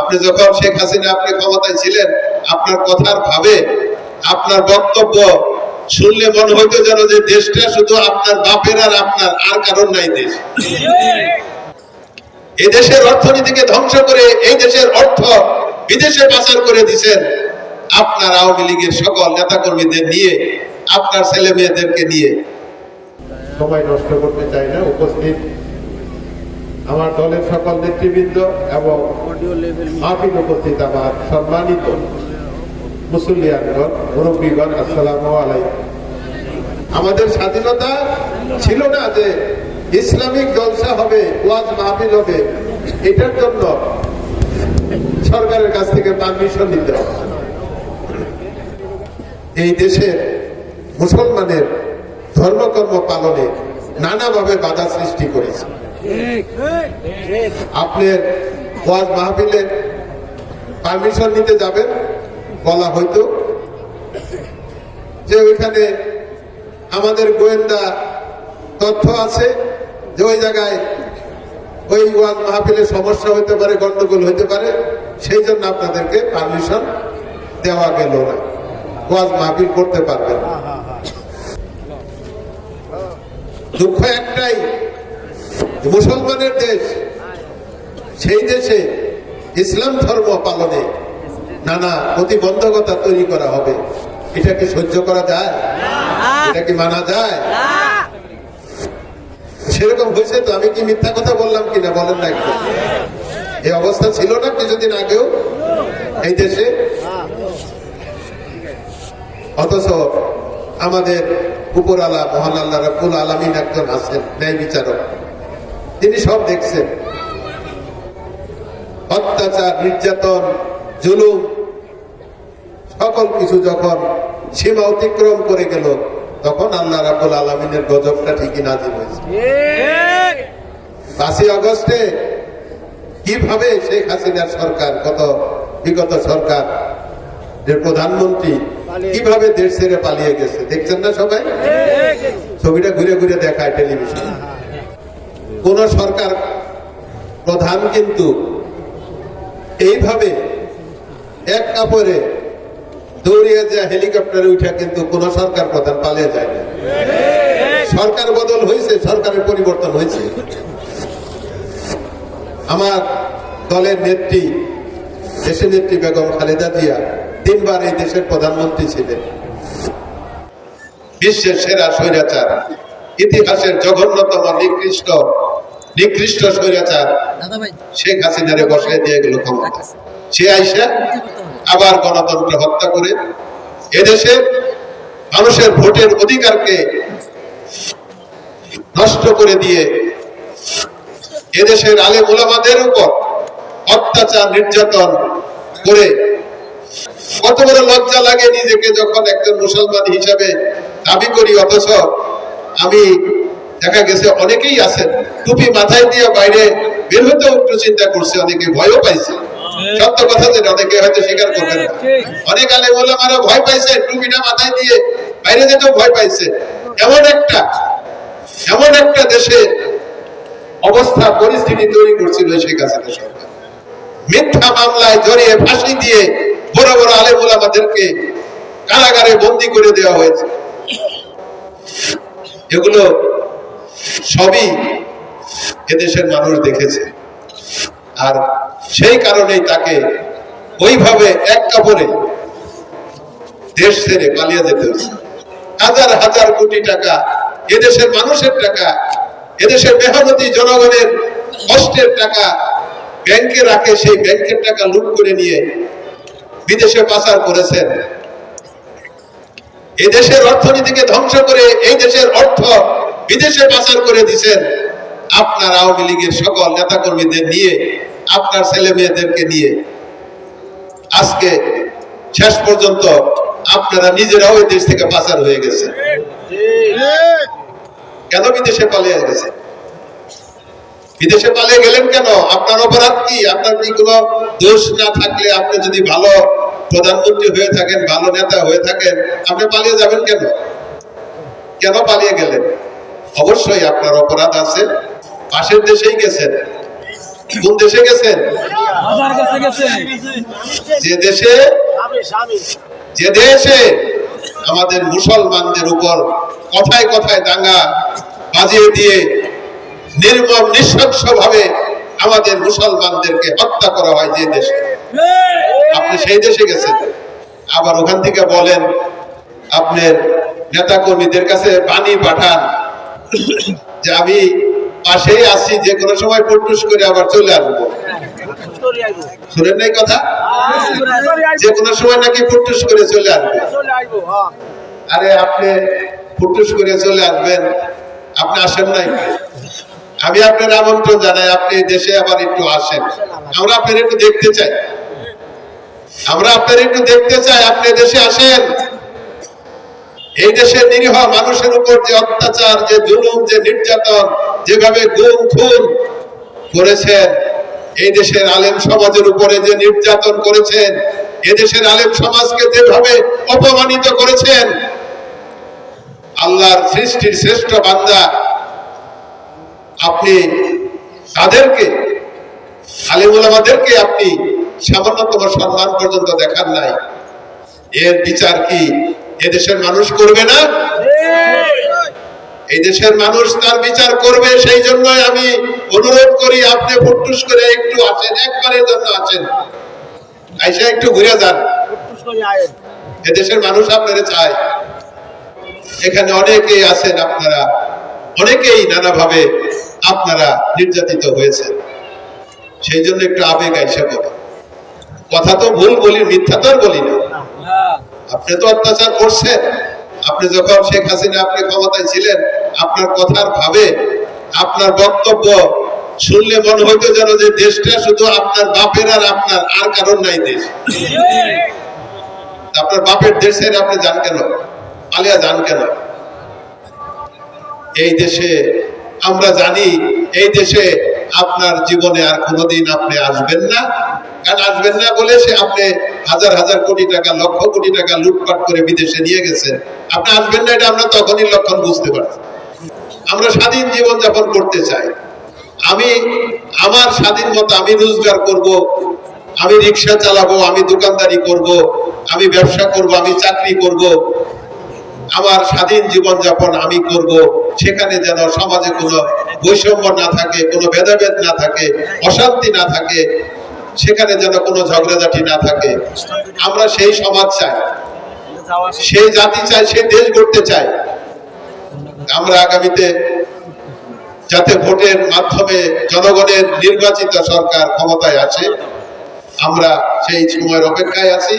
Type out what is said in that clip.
আপনি যখন শেখ হাসিনা আপনি ক্ষমতায় ছিলেন, আপনার কথার ভাবে, আপনার বক্তব্য শুনলে মনে হইতো যেন যে দেশটা শুধু আপনার বাপের আর আপনার আর কারণ নাই দেশ। এই দেশের অর্থনীতিকে ধ্বংস করে, এই দেশের অর্থ বিদেশে পাচার করে দিছেন আপনার আওয়ামী লীগের সকল নেতাকর্মীদের নিয়ে, আপনার ছেলে মেয়েদেরকে নিয়ে। সময় নষ্ট করতে চাই না, উপস্থিত আমার দলের সকল নেতৃবৃন্দ এবং মাহফিল উপস্থিত আমার সম্মানিত মুসল্লিয়ানগণ মুরব্বীগণ আসসালামু আলাইকুম। আমাদের স্বাধীনতা ছিল না যে ইসলামিক জলসা হবে ওয়াজ মাহফিল হবে। এটার জন্য সরকারের কাছ থেকে পারমিশন নিতে হবে। এই দেশের মুসলমানের ধর্মকর্ম পালনে নানাভাবে বাধা সৃষ্টি করেছে। আপনার ওয়াজ মাহফিলে পারমিশন নিতে যাবেন, বলা হয়তো। যে ওইখানে আমাদের গোয়েন্দা তথ্য আছে, যে ওই জায়গায় ওই ওয়াজ মাহফিলের সমস্যা হতে পারে, গন্ডগোল হতে পারে, সেই জন্য আপনাদেরকে পারমিশন দেওয়া গেল না। ওয়াজ মাহফিল করতে পারবেন দুঃখ একটাই মুসলমানের দেশ, সেই দেশে ইসলাম ধর্ম পালনে নানা প্রতিবন্ধকতা তৈরি করা হবে। এটা কি সহ্য করা যায়? এটা কি মানা যায়? সেরকম হয়েছে তো আমি কি মিথ্যা কথা বললাম কিনা বলেন না একটু। এই অবস্থা ছিল না কিছুদিন আগেও এই দেশে। অথচ আমাদের উপর আলা মহান আল্লাহ রাব্বুল আলামিন একজন আছেন, ন্যায় বিচারক। তিনি সব দেখছেন। অত্যাচার নির্যাতন জুলুম সকল কিছু যখন সীমা অতিক্রম করে গেল তখন আল্লাহ রাব্বুল আলামিনের গজবটা ঠিকই নাজিল হয়েছে। পাঁচই আগস্টে কীভাবে শেখ হাসিনার সরকার কত বিগত সরকার যে প্রধানমন্ত্রী কীভাবে দেশ ছেড়ে পালিয়ে গেছে দেখছেন না সবাই? ছবিটা ঘুরে ঘুরে দেখায় টেলিভিশন। কোন সরকার প্রধান কিন্তু এইভাবে এক কাপড়ে দৌড়িয়ে যায়, হেলিকপ্টারে উঠে কিন্তু কোন সরকার প্রধান পালিয়ে যায় সরকার বদল হয়েছে, সরকারের পরিবর্তন হয়েছে। আমার দলের নেত্রী, দেশের নেত্রী বেগম খালেদা জিয়া তিনবার এই দেশের প্রধানমন্ত্রী ছিলেন। বিশ্বের সেরা স্বৈরাচার, ইতিহাসের জঘন্যতম নিকৃষ্ট নিকৃষ্ট স্বৈরাচার। শেখ হাসিনারে বসায় দিয়ে গেল ক্ষমতা। সে আইসা আবার গণতন্ত্র হত্যা করে এদেশে মানুষের ভোটের অধিকারকে নষ্ট করে দিয়ে এদেশের আলে মোলামাদের উপর অত্যাচার নির্যাতন করে কত বড় লজ্জা লাগে নিজেকে যখন একজন মুসলমান হিসাবে দাবি করি অথচ আমি দেখা গেছে অনেকেই আছেন। টুপি মাথায় দিয়ে বাইরে বের হতেও একটু চিন্তা করছে অনেকে ভয়ও পাইছে। সত্য কথা যেটা অনেকে হয়তো স্বীকার করবেন না। অনেক আলে মোলামারা ভয় পাইছে টুপিটা মাথায় দিয়ে বাইরে যেতেও ভয় পাইছে। এমন একটা এমন একটা দেশে অবস্থা পরিস্থিতি তৈরি করছিল শেখ হাসিনা সরকার। মিথ্যা মামলায় জড়িয়ে ফাঁসি দিয়ে বড় বড় আলেমুল আমাদেরকে কারাগারে বন্দি করে দেওয়া হয়েছে। এগুলো সবই এদেশের মানুষ দেখেছে। আর সেই কারণেই তাকে ওইভাবে এক কাপড়ে দেশ ছেড়ে পালিয়ে যেতে হয়েছে। হাজার হাজার কোটি টাকা এদেশের মানুষের টাকা, এদেশের মেহনতি জনগণের কষ্টের টাকা ব্যাংকে রাখে, সেই ব্যাংকের টাকা লুট করে নিয়ে বিদেশে পাচার করেছেন। এই দেশের অর্থনীতিকে ধ্বংস করে এই দেশের অর্থ বিদেশে পাচার করে দিছেন। আপনার আওয়ামী লীগের সকল নেতাকর্মীদের নিয়ে, আপনার ছেলে মেয়েদেরকে নিয়ে। আজকে শেষ পর্যন্ত আপনারা নিজেরাও এই দেশ থেকে পাচার হয়ে গেছে কেন বিদেশে পালিয়ে গেছে বিদেশে পালিয়ে গেলেন কেন? আপনার অপরাধ কি? আপনার কি কোনো দোষ না থাকলে আপনি যদি ভালো প্রধানমন্ত্রী হয়ে থাকেন, ভালো নেতা হয়ে থাকেন, আপনি পালিয়ে যাবেন কেন? কেন পালিয়ে গেলেন? অবশ্যই আপনার অপরাধ আছে। পাশের দেশেই গেছেন। কোন দেশে গেছেন? যে দেশে যে দেশে আমাদের মুসলমানদের উপর কথায় কথায় দাঙ্গা বাজিয়ে দিয়ে নির্মম নৃশংস ভাবে আমাদের মুসলমানদেরকে হত্যা করা হয় যে দেশে। আপনি সেই দেশে গেছেন। আবার ওখান থেকে বলেন আপনার নেতা কর্মীদের কাছে বাণী পাঠান। যে পাশেই আছি, যে কোনো সময় পটুস করে আবার চলে আসব। শুনেন নাই কথা? যে কোনো সময় নাকি ফুটুস করে চলে আসবে। আরে আপনি ফুটুস করে চলে আসবেন, আপনি আসেন নাই? আমি আপনার আমন্ত্রণ জানাই, আপনি দেশে আবার একটু আসেন। আমরা আপনার একটু দেখতে চাই। আমরা আপনার একটু দেখতে চাই, আপনি দেশে আসেন। এই দেশের নিরীহ মানুষের উপর যে অত্যাচার, যে জুলুম, যে নির্যাতন, যেভাবে গুম, খুন করেছেন, এই দেশের আলেম সমাজের উপরে যে নির্যাতন করেছেন এদেশের আলেম সমাজকে যেভাবে অপমানিত করেছেন, আল্লাহর সৃষ্টির শ্রেষ্ঠ বান্দা আপনি তাদেরকে আলিমুল আমাদেরকে আপনি সামান্যতম সম্মান পর্যন্ত দেখান নাই। এর বিচার কি? এদেশের মানুষ করবে না? এই দেশের মানুষ তার বিচার করবে সেই জন্যই আমি অনুরোধ করি আপনি ফুটুস করে একটু আসেন একবারের জন্য আছেন। আইসা একটু ঘুরে যান। এদেশের মানুষ আপনারা চায়। এখানে অনেকেই আছেন আপনারা অনেকেই নানাভাবে আপনারা নির্যাতিত হয়েছেন। সেই জন্য একটু আবেগ আইসা কথা কথা তো ভুল বলি মিথ্যা তো আর বলি না। আপনি তো অত্যাচার করছেন। আপনি যখন শেখ হাসিনা আপনি ক্ষমতায় ছিলেন, আপনার কথার ভাবে, আপনার বক্তব্য শুনলে মনে হইতো যেন যে দেশটা শুধু আপনার বাপের আর আপনার আর কারণ নাই দেশ। আপনার বাপের দেশ ছেড়ে আপনি যান কেন? পালিয়া যান কেন? এই দেশে আমরা জানি, এই দেশে আপনার জীবনে আর কোনোদিন আপনি আসবেন না। সে আপনি হাজার হাজার কোটি টাকা, লক্ষ কোটি টাকা লুটপাট করে বিদেশে নিয়ে গেছেন। আপনি আসবেন না এটা আমরা তখনই লক্ষণ বুঝতে পারছি। আমরা স্বাধীন জীবন যাপন করতে চাই। আমি, আমার স্বাধীন মতো আমি রোজগার করব, আমি রিক্সা চালাবো, আমি দোকানদারি করব, আমি ব্যবসা করব, আমি চাকরি করব। আমার স্বাধীন জীবন যাপন আমি করব। সেখানে যেন সমাজে কোনো বৈষম্য না থাকে, কোনো ভেদাভেদ না থাকে, অশান্তি না থাকে সেখানে যেন কোনো ঝগড়াঝাটি না থাকে। আমরা সেই সমাজ চাই। সেই জাতি চাই, সেই দেশ গড়তে চাই। আমরা আগামীতে যাতে ভোটের মাধ্যমে জনগণের নির্বাচিত সরকার ক্ষমতায় আছে আমরা সেই সময়ের অপেক্ষায় আছি।